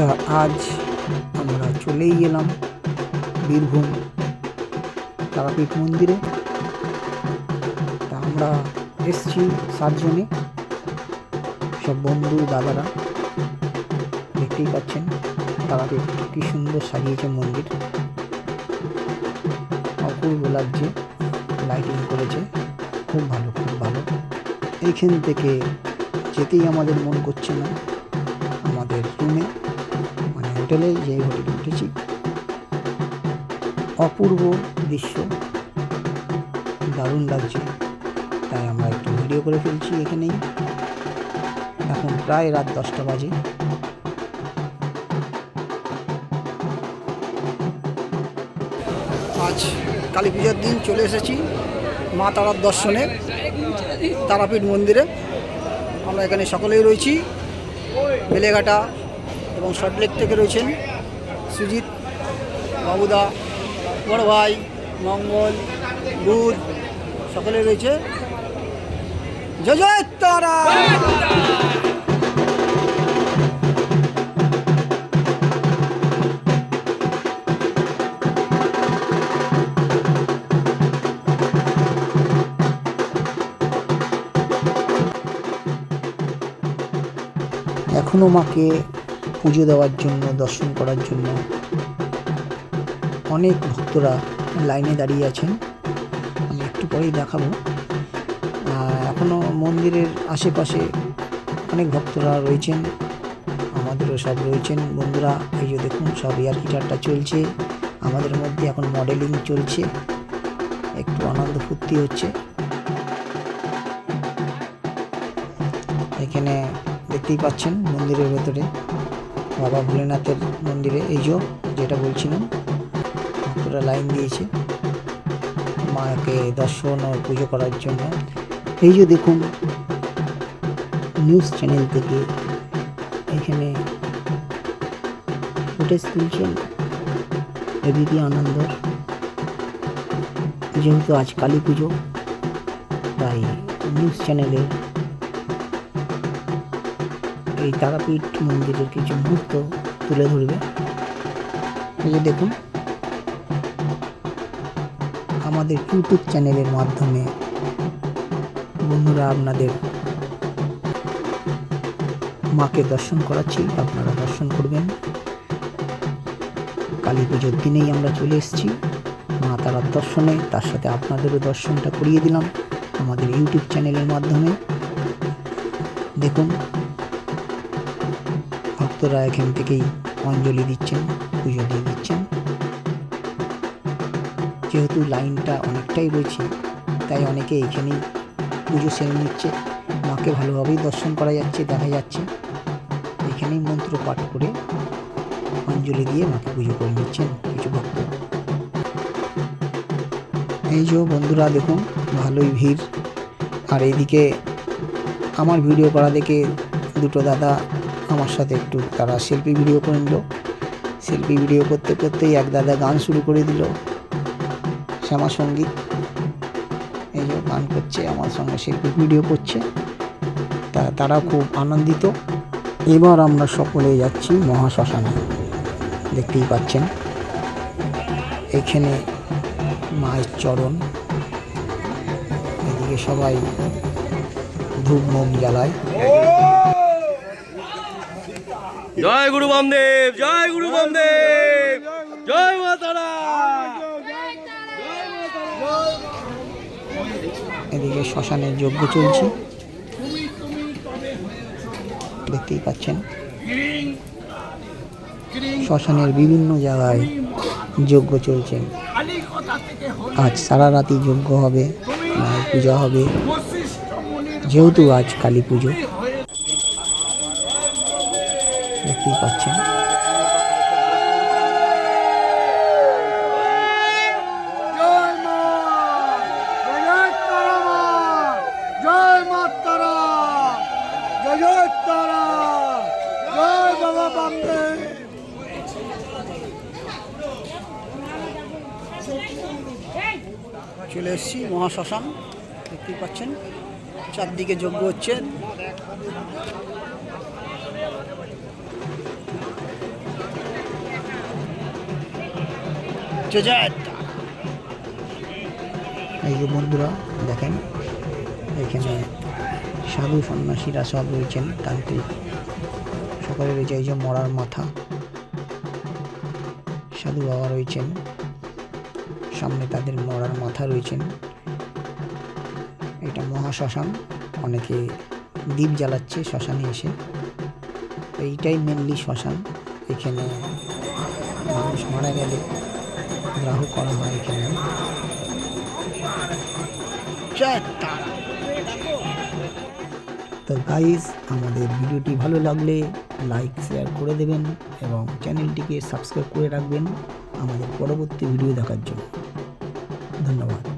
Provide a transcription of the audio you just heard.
তা আজ আমরা চলেই এলাম বীরভূম তারাপীঠ মন্দিরে। তা আমরা এসছি সাতজনে। সব বন্ধু, দাদারা দেখতেই পাচ্ছেন তারাপীঠ কি সুন্দর সাজিয়েছে মন্দির। অপূর্ব লাগছে লাইটিং করেছে, খুব ভালো খুব ভালো। এইখান থেকে যেতেই আমাদের মন করছে না। হোটেলে যে হোটেলে উঠেছি অপূর্ব দৃশ্য। দারুণ লাগছে। তাই আমরা একটু ভিডিও করে ফেলছি এখানেই। এখন প্রায় রাত দশটা বাজে। আজ কালী পুজোর দিন চলে এসেছি মা তারার দর্শনে, তারাপীঠ মন্দিরে। আমরা এখানে সকলেই রয়েছি। বেলেঘাটা এবং সল্টলেক থেকে রয়েছেন সুজিত, বাবুদা, বড় ভাই, মঙ্গল, বুধ, সকলে রয়েছে। জয় জয় তারা! এখনও মাকে পুজো দেওয়ার জন্য, দর্শন করার জন্য অনেক ভক্তরা লাইনে দাঁড়িয়ে আছেন। আমি একটু পরেই দেখাবো। এখনও মন্দিরের আশেপাশে অনেক ভক্তরা রয়েছেন, আমাদেরও সব রয়েছেন। বন্ধুরা, এই যে দেখুন, সব এয়ার গিটারটা চলছে। আমাদের মধ্যে এখন মডেলিং চলছে। একটু আনন্দ ফুর্তি হচ্ছে। এখানে দেখতেই পাচ্ছেন মন্দিরের ভেতরে। বাবা ভোলেনাথের মন্দিরে, এই যে যেটা বলছিলাম ভক্তরা লাইন দিয়েছে। মাকে দর্শন ও পুজো করার জন্য। এই যে দেখুন নিউজ চ্যানেল থেকে এখানে ফুটেজ তুলছেন এবিপি আনন্দ যেহেতু আজ কালী পুজো, তাই নিউজ চ্যানেলে এই তারাপীঠ মন্দিরের কিছু মুহূর্ত তুলে ধরবে। এই দেখুন, আমাদের ইউটিউব চ্যানেলের মাধ্যমে বন্ধুরা আপনাদের মাকে দর্শন করাচ্ছি, আপনারা দর্শন করবেন। কালী পুজোর দিনেই আমরা চলে এসেছি। মা তারার দর্শনে, তার সাথে আপনাদেরও দর্শনটা করিয়ে দিলাম আমাদের ইউটিউব চ্যানেলের মাধ্যমে। দেখুন ভক্তরা এখান থেকেই অঞ্জলি দিচ্ছেন, পুজো দিয়ে দিচ্ছেন। যেহেতু লাইনটা অনেকটাই রয়েছে, তাই অনেকে এখানেই পুজো সেরে নিচ্ছে, মাকে ভালোভাবেই দর্শন করা যাচ্ছে, দেখা যাচ্ছে। এখানেই মন্ত্র পাঠ করে অঞ্জলি দিয়ে মাকে পুজো করে নিচ্ছেন কিছু ভক্ত। এই যে বন্ধুরা, দেখুন, ভালোই ভিড়। আর এইদিকে আমার ভিডিও করা দেখে দুটো দাদা আমার সাথে একটু তারা সেলফি ভিডিও করে নিল। সেলফি ভিডিও করতে করতেই এক দাদা গান শুরু করে দিল। শ্যামা সংগীত। এই যে গান করছে, আমার সঙ্গে সেলফি ভিডিও করছে। তা তারা খুব আনন্দিত। এবার আমরা সকলে যাচ্ছি মহাশ্মশানে। দেখতেই পাচ্ছেন। এখানে মায়ের চরণ। এদিকে সবাই ধূপ মোম জ্বালায়। জয় গুরু বামদেব, জয় গুরু বামদেব, জয় মা তারা। এদিকে শ্মশানের যজ্ঞ চলছে। দেখতেই পাচ্ছেন। শ্মশানের বিভিন্ন জায়গায় যজ্ঞ চলছে। আজ সারা রাতি যজ্ঞ হবে পূজা হবে। যেহেতু আজ কালী পুজো দেখতেই পাচ্ছেন জয় মা জয় তারা মা জয় মা তারা জয় জয় তারা জয় বাবা বামদেব চলে এসেছি মহাশ্মশান দেখতেই পাচ্ছেন চারদিকে যজ্ঞ হচ্ছে। এই যে বন্ধুরা, দেখেন, এখানে সাধু সন্ন্যাসীরা সব রয়েছেন তান্ত্রিক সকালে রয়েছে এই যে মরার মাথা, সাধু বাবা রয়েছেন। সামনে তাদের মরার মাথা রয়েছেন। এটা মহাশ্মশান অনেকে দ্বীপ জ্বালাচ্ছে শ্মশানে এসে। এইটাই মেনলি শ্মশান। এখানে মানুষ মারা গেলে গ্রাহ করা হয় এখানে। তো গাইস আমাদের ভিডিওটি ভালো লাগলে লাইক শেয়ার করে দেবেন এবং চ্যানেলটিকে সাবস্ক্রাইব করে রাখবেন আমাদের পরবর্তী ভিডিও দেখার জন্য। ধন্যবাদ।